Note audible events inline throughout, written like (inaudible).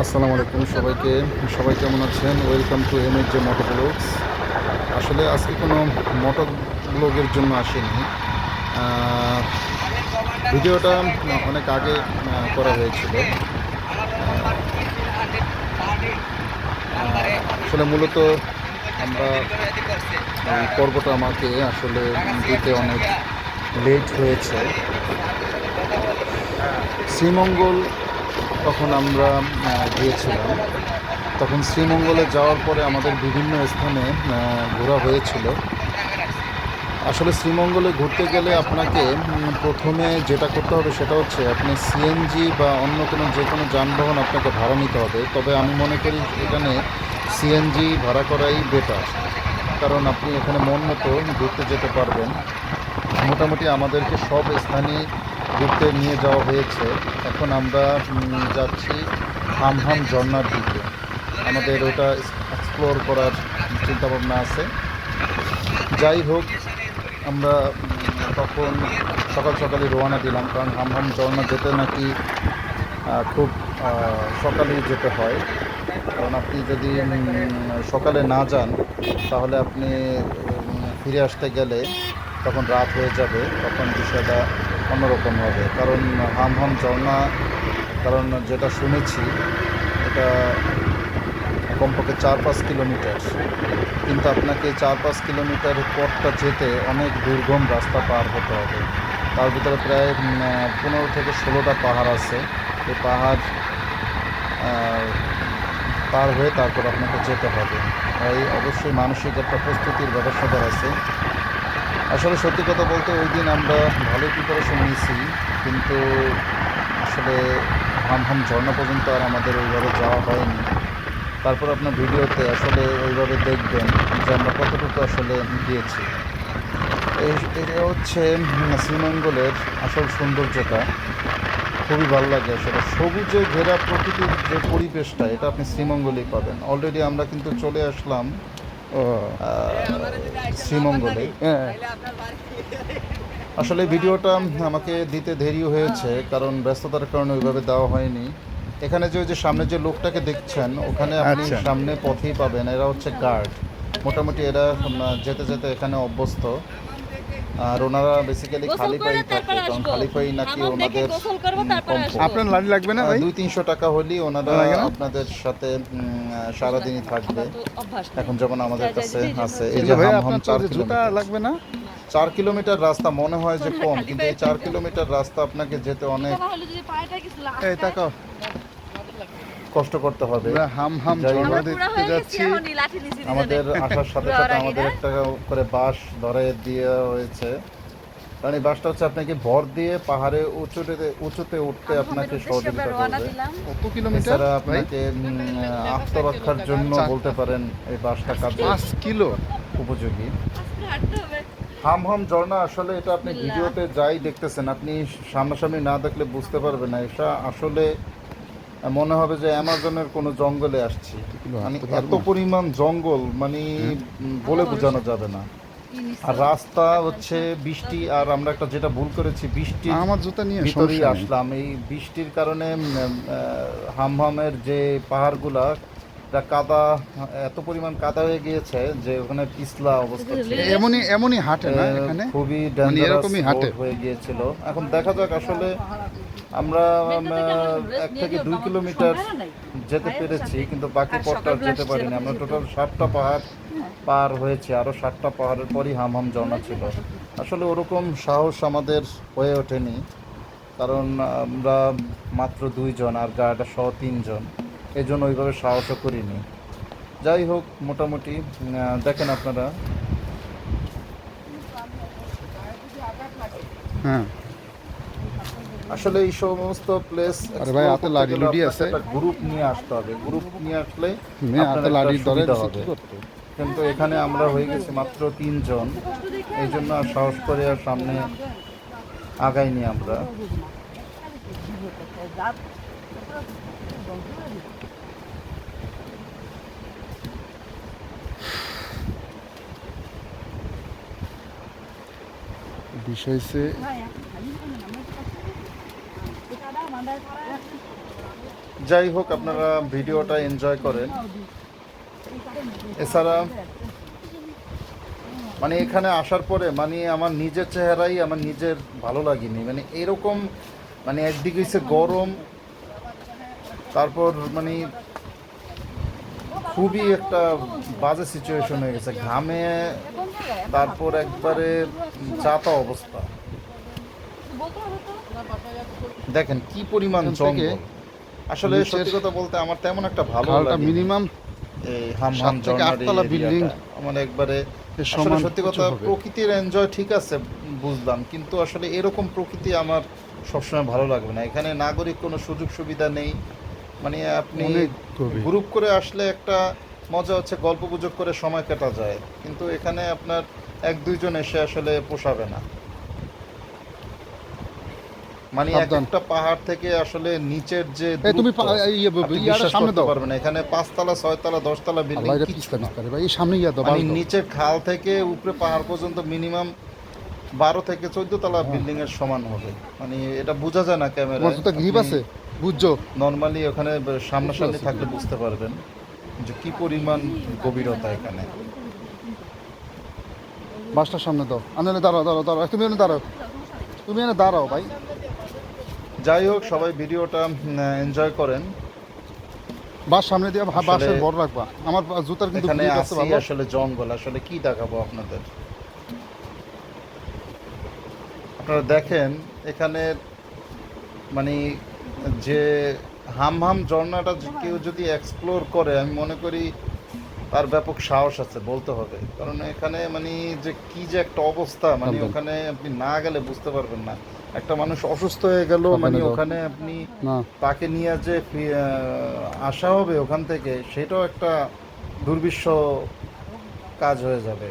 আসসালামু আলাইকুম সবাইকে। সবাই কেমন আছেন? Welcome to M H J moto blogs আসলে আজকে কোনো মোটো ব্লগের জন্য আসেনি। ভিডিওটা অনেক আগে করা হয়েছিল। আসলে মূলত আমরা পর্বটা আমাকে আসলে দিতে অনেক লেট হয়েছে। শ্রীমঙ্গল তখন আমরা গিয়েছিলাম। তখন শ্রীমঙ্গলে যাওয়ার পরে আমাদের বিভিন্ন স্থানে ঘোরা হয়েছিল। আসলে শ্রীমঙ্গলে ঘুরতে গেলে আপনাকে প্রথমে যেটা করতে হবে সেটা হচ্ছে আপনি সিএনজি বা অন্য কোনো যে কোনো যানবাহন আপনাকে ভাড়া নিতে হবে। তবে আমি মনে করি এখানে সিএনজি ভাড়া করাই বেটার কারণ আপনি এখানে মন মতো ঘুরতে যেতে পারবেন। মোটামুটি আমাদেরকে সব স্থানে ঘুরতে নিয়ে যাওয়া হয়েছে। এখন আমরা যাচ্ছি হাম হাম ঝর্নার দিকে। আমাদের ওটা এক্সপ্লোর করার চিন্তাভাবনা আছে। যাই হোক, আমরা তখন সকাল সকালে রওনা দিলাম, কারণ হাম হাম ঝর্ণা যেতে নাকি খুব সকালেই যেতে হয়। কারণ আপনি যদি সকালে না যান, তাহলে আপনি ফিরে আসতে গেলে তখন রাত হয়ে যাবে। তখন বিষয়টা অন্যরকম হবে কারণ হাম হাম ঝর্ণা, কারণ যেটা শুনেছি, এটা কমপক্ষে চার পাঁচ কিলোমিটার। কিন্তু আপনাকে চার পাঁচ কিলোমিটার পথটা যেতে অনেক দুর্গম রাস্তা পার হতে হবে। তার ভিতরে প্রায় পনেরো থেকে ষোলোটা পাহাড় আছে। এই পাহাড় পার হয়ে তারপর আপনাকে যেতে হবে। তাই অবশ্যই মানসিক একটা প্রস্তুতির ব্যবস্থা আছে। আসলে সত্যি কথা বলতে ওই দিন আমরা ভালোই প্রিপারেশন নিয়েছি, কিন্তু আসলে হাম হাম ঝর্ণা পর্যন্ত আর আমাদের ওইভাবে যাওয়া হয়নি। তারপর আপনার ভিডিওতে আসলে ওইভাবে দেখবেন যে আমরা কতটুকু আসলে গিয়েছি। এটা হচ্ছে শ্রীমঙ্গলের আসল সৌন্দর্যটা। খুবই ভালো লাগে আসলে। সবুজে ঘেরা প্রকৃতির যে পরিবেশটা, এটা আপনি শ্রীমঙ্গলেই পাবেন। অলরেডি আমরা কিন্তু চলে আসলাম ও। শ্রীমঙ্গলে। হ্যাঁ। আসলে ভিডিওটা আমাকে দিতে দেরি হয়েছে কারণ ব্যস্ততার কারণে ওইভাবে দেওয়া হয়নি। এখানে যে ওই যে সামনে যে লোকটাকে দেখছেন ওখানে আপনি আচ্ছা। সামনে পথেই পাবেন। এরা হচ্ছে গার্ড। মোটামুটি এরা যেতে যেতে এখানে অভ্যস্ত। আর ওনারা বেসিক্যালি খালি পাই থাকে কারণ খালি পাই নাকি ওনাদের আপনার লাড়ি লাগবে না দুই তিনশো টাকা হলেই ওনারা আপনাদের সাথে সারাদিনই থাকবে। এখন যেমন আমাদের কাছে আছে এই যে যে হাম হাম আপনার তো চার জুতা লাগবে না? চার কিলোমিটার রাস্তা মনে হয় যে কম কিন্তু এই চার কিলোমিটার রাস্তা আপনাকে যেতে অনেক। এই তাকাও। কষ্ট করতে হবে। হাম হাম ঝর্ণা দেখতে যাচ্ছি। আমাদের আসার সাথে সাথে আমাদের একটা করে বাস ধরে দেওয়া হয়েছে। কারণ এই বাসটা হচ্ছে আপনাকে ভর দিয়ে পাহাড়ে উঁচুতে উঁচুতে উঠতে আপনাকে সহযোগিতা করবে। কত কিলোমিটার? এছাড়া আপনাকে আত্মরক্ষার জন্য বলতে পারেন এই বাসটা কাজে পাঁচ কিলো? উপযোগী। হাম হাম ঝর্ণা আসলে এটা আপনি ভিডিওতে যাই দেখতেছেন আপনি সামনাসামনি না দেখলে বুঝতে পারবেন না। এটা আসলে মনে হবে যে অ্যামাজনের কোনো জঙ্গলে আসছি। মানে এত পরিমাণ জঙ্গল মানে বলে বোঝানো যাবে না। আর রাস্তা হচ্ছে বৃষ্টি আর আমরা একটা যেটা ভুল করেছি বৃষ্টি আমার জুতা নিয়ে ভিতরেই আসলাম। এই বৃষ্টির কারণে হামহামের যে পাহাড়গুলা এটা কাদা এত পরিমাণ কাদা হয়ে গিয়েছে যে ওখানে পিছলা অবস্থা এমনই এমনই হাঁটে না এখানে? খুবই মানে এরকমই হাঁটে। হয়ে গিয়েছিল। এখন দেখা যাক আসলে আমরা এক থেকে দুই কিলোমিটার যেতে পেরেছি কিন্তু বাকি পথটা যেতে পারিনি। আমরা টোটাল সাতটা পাহাড় পার হয়েছে আরও সাতটা পাহাড়ের পরই হাম হাম ঝর্ণা ছিল। আসলে ওরকম সাহস আমাদের হয়ে ওঠেনি কারণ আমরা মাত্র দুইজন আর গাড়িটা সহ তিনজন। এই জন্য ওইভাবে সাহসও করিনি। যাই হোক মোটামুটি দেখেন আপনারা। হ্যাঁ। আসলে এই সমস্ত প্লেস আরে ভাই, হাতে লাঠি লুটি আছে। গ্রুপ নিয়ে আসতে হবে। গ্রুপ নিয়ে আসলে হাতে লাড়ি করতে। কিন্তু এখানে আমরা হয়ে গেছি মাত্র তিনজন। এই জন্য আর সাহস করে আর সামনে আগাইনি আমরা। বিষয় যাই হোক আপনারা ভিডিওটা এনজয় করেন। এছাড়া মানে এখানে আসার পরে মানে আমার নিজের চেহারাই আমার নিজের ভালো লাগেনি। মানে এরকম মানে একদিকে হচ্ছে গরম তারপর মানে খুবই একটা বাজে সিচুয়েশন হয়ে গেছে। ঘামে তারপর একবারে যাতা অবস্থা। দেখেন কি পরিমাণ জঙ্গল। আসলে সত্যি কথা বলতে আমার তেমন একটা ভালো লাগে মিনিমাম এই হাম হাম আটতলা টা। আমার একবারে সমান সত্যি কথা প্রকৃতির এনজয় ঠিক আছে বুঝলাম। কিন্তু আসলে এরকম প্রকৃতি আমার সবসময় ভালো লাগবে না। এখানে নাগরিক কোনো সুযোগ সুবিধা নেই। মানে আপনি গ্রুপ করে আসলে একটা মজা হচ্ছে গল্প গুজব করে সময় কাটা যায়। কিন্তু এখানে আপনার এক দুইজন এসে আসলে পোষাবে না। মানে একটা পাহাড় থেকে আসলে নিচের যে তুমি ইয়ে সামনে দাও। পারবেন না। এখানে পাঁচতলা ছয়তলা দশতলা বিল্ডিং ভাই এই সামনে গিয়ে দাও মানে নিচের খাল থেকে উপরে পাহাড় পর্যন্ত মিনিমাম বারো থেকে চোদ্দ তলা হ্যাঁ। বিল্ডিং এর সমান হবে। মানে এটা বোঝা যায় না ক্যামেরা গ্রিপ আছে? বুঝছ? নর্মালি ওখানে সামনাসামনি থাকলে বুঝতে পারবেন যে কি পরিমাণ গভীরতা এখানে। বাসটার সামনে দাও। আনালে দাঁড়াও দাঁড়াও দাঁড়াও তুমি এনে দাঁড়াও। তুমি এনে দাঁড়াও ভাই। যাই হোক সবাই ভিডিওটা এনজয় করেন। বাস সামনে দিয়ে বাসের বড় রাখবা। আমার জুতার কিন্তু এখানে আছে আসলে জঙ্গল। আসলে কি দেখাবো আপনাদের? আপনারা দেখেন এখানে মানে যে হাম হাম ঝর্ণাটা কেউ যদি এক্সপ্লোর করে আমি মনে করি তার ব্যাপক সাহস আছে বলতে হবে। কারণ এখানে মানে যে কি যে একটা অবস্থা মানে ওখানে আপনি না গেলে বুঝতে পারবেন না। একটা মানুষ অসুস্থ হয়ে গেল মানে ওখানে আপনি তাকে নিয়ে যে ফি- আসা হবে ওখান থেকে সেটাও একটা দুর্বিশ্ব কাজ হয়ে যাবে।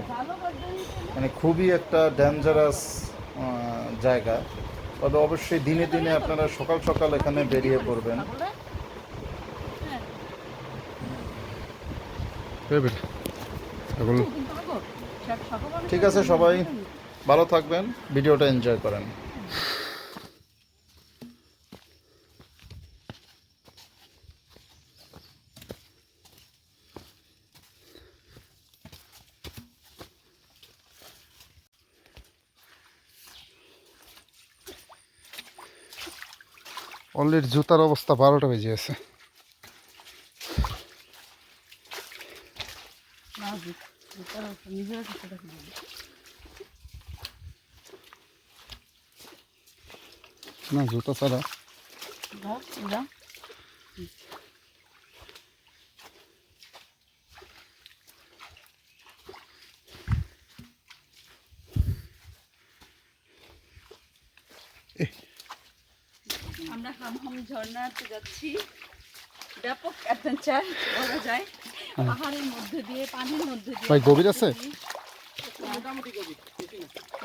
মানে খুবই একটা ডেঞ্জারাস জায়গা। তবে অবশ্যই দিনে দিনে আপনারা সকাল সকাল এখানে বেরিয়ে পড়বেন। ঠিক আছে সবাই ভালো থাকবেন ভিডিওটা এনজয় করেন। অলরেডি জুতার অবস্থা বারোটা বেজে আছে না জুতা ছাড়া। আমরা হামহাম ঝর্ণাতে যাচ্ছি। ব্যাপক অ্যাডভেঞ্চার বলা যায়। পাহাড়ের মধ্যে দিয়ে পানির মধ্যে দিয়ে ভাই গভীর আছে?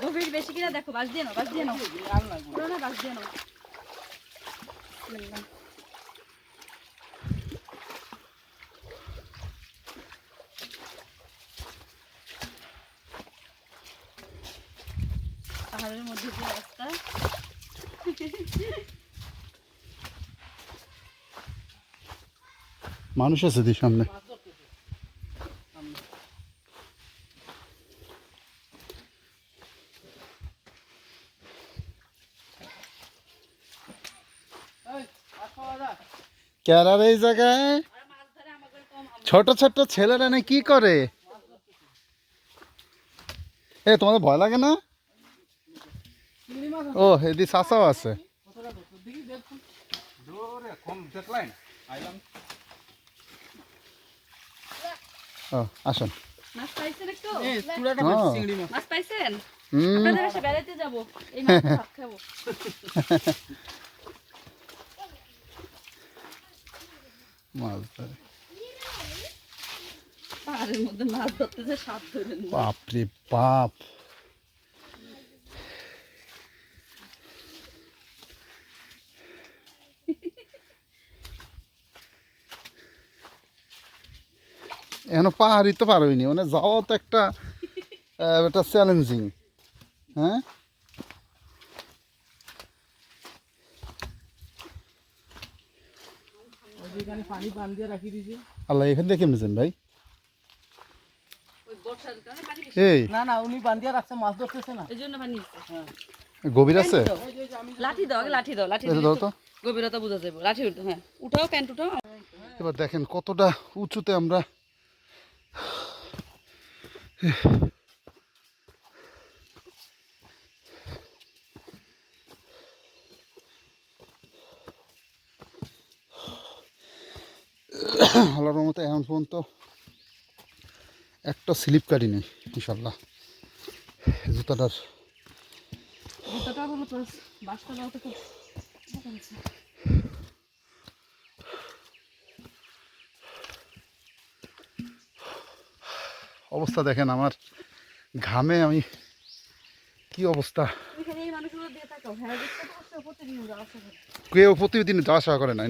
গভীর বেশি কিনা দেখো বাস দিয়ে নাও বাস দিয়ে নাও। পুরো না বাস দিয়ে নাও। পাহাড়ের মধ্যে দিয়ে রাস্তা। (laughs) মানুষ আছে দি সামনে। ক্যারার এই জায়গায়? ছোট ছোট ছেলেরা না কি করে? এ, তোমাদের ভয় লাগে না? ও এদি চাচাও আছে। ও আসুন। মাছ পাইছেন একটু? ও, মাছ। পাইছেন? আপনাদের বাসায় বেড়াতে যাব। এই মাছ খাব। (laughs) মাছ ধরে। পাহাড়ের মধ্যে মাছ ধরতে যে সাপ বাপরে বাপ। পাহাড়ি তো পারোইনি মানে যাওয়া তো একটা একটা চ্যালেঞ্জিং হ্যাঁ? আল্লাহ এখান থেকে কেমনেছেন ভাই এই না না উনি বান দিয়ে রাখছে মাছ ধরতেছে না এই। জন্য পানি গভীর আছে? লাঠি দাও লাঠি দাও লাঠি দাও তো। তো গভীরতা বোঝা যাবে। লাঠি হ্যাঁ। উঠাও প্যান্ট উঠাও। এবার দেখেন কতটা উঁচুতে আমরা (sighs) আল্লাহর মতো এখন পর্যন্ত একটা স্লিপ কাটি নেই ইনশাল্লাহ জুতাটার জুতাটা হলো বাসটা দাও তো খুব অবস্থা দেখেন আমার ঘামে আমি কি অবস্থা? হ্যাঁ কেউ প্রতিদিন যাওয়া আসা করে না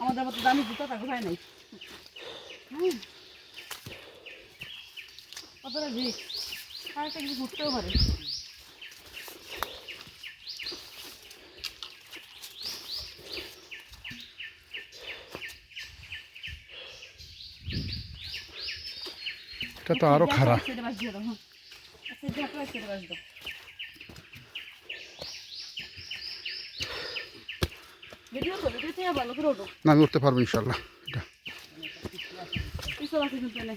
আমাদের মতো দামি জুতো থাকো হয় নাই। কতটা রিক্স আর একটা কিছু ঘুরতেও পারে এটা তো আরও খারাপ সেটা বাস দিয়ে দাও হ্যাঁ সেটা হাঁটো সেটা বাস দাও ভিডিও তো ভিডিওতে ভালো করে ওঠো না আমি উঠতে পারব ইনশাল্লাহ এটা। পিছল আছে কিন্তু এনে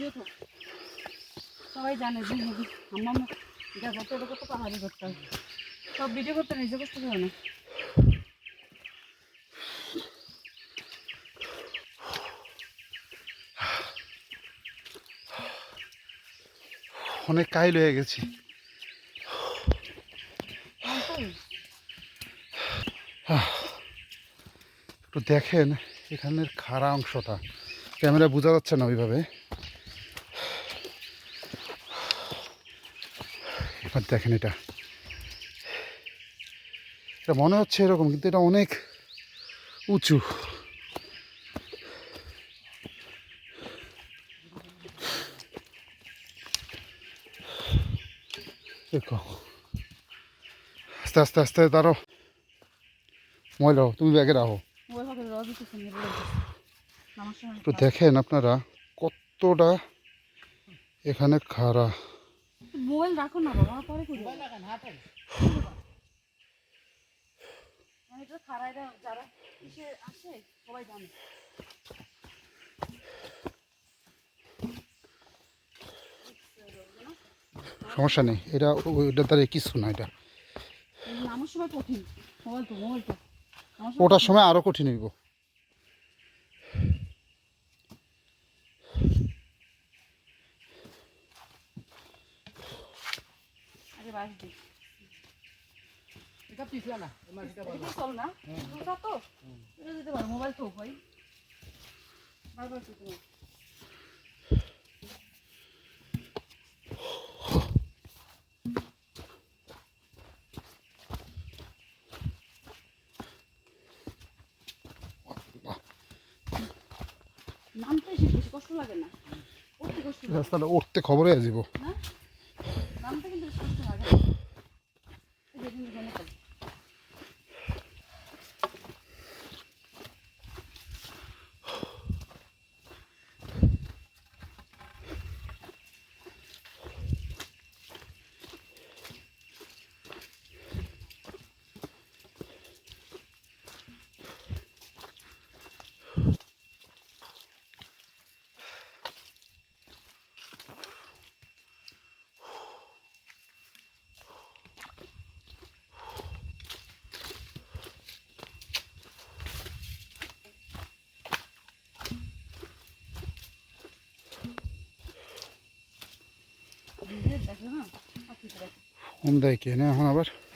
ভিডিও তো। সবাই জানে যে আমার করতে এটা করতে পাহাড়ি করতে হয়। সব ভিডিও করতে নিজে করতে পারে না। অনেক কাইল হয়ে গেছি। একটু দেখেন এখানের খাড়া অংশটা। ক্যামেরা বোঝা যাচ্ছে না ওইভাবে। এবার দেখেন এটা। এটা মনে হচ্ছে এরকম, কিন্তু এটা অনেক উঁচু। দেখো। আস্তে আস্তে আস্তে দাঁড়ো ময়লা, তুমি ব্যাগে রাখো। একটু দেখেন আপনারা কতটা এখানে খাড়া। মোবাইল রাখো না বাবা পরে করি। এটা খারাইরা যারা কিসে আসে সবাই জানে। সমস্যা নেই এটা ওইটা দ্বারা কিছু না এটা। আমার সময় কঠিন মোবাইল তো মোবাইল তো। ওটার সময় আরও কঠিন হইব আগে বাস দিই এটা পিছলা না আমার এটা এটা কি চল না? তো? এটা দিতে পারো মোবাইল তো ভাই। বারবার তো তোমার নামতে বেশি কষ্ট লাগে না। উঠতে কষ্ট লাগে। রাস্তাটা উঠতে খবর হয়ে? যাব না। নামতে কিন্তু কষ্ট লাগে না এই যে কিন্তু মনে করি নিজে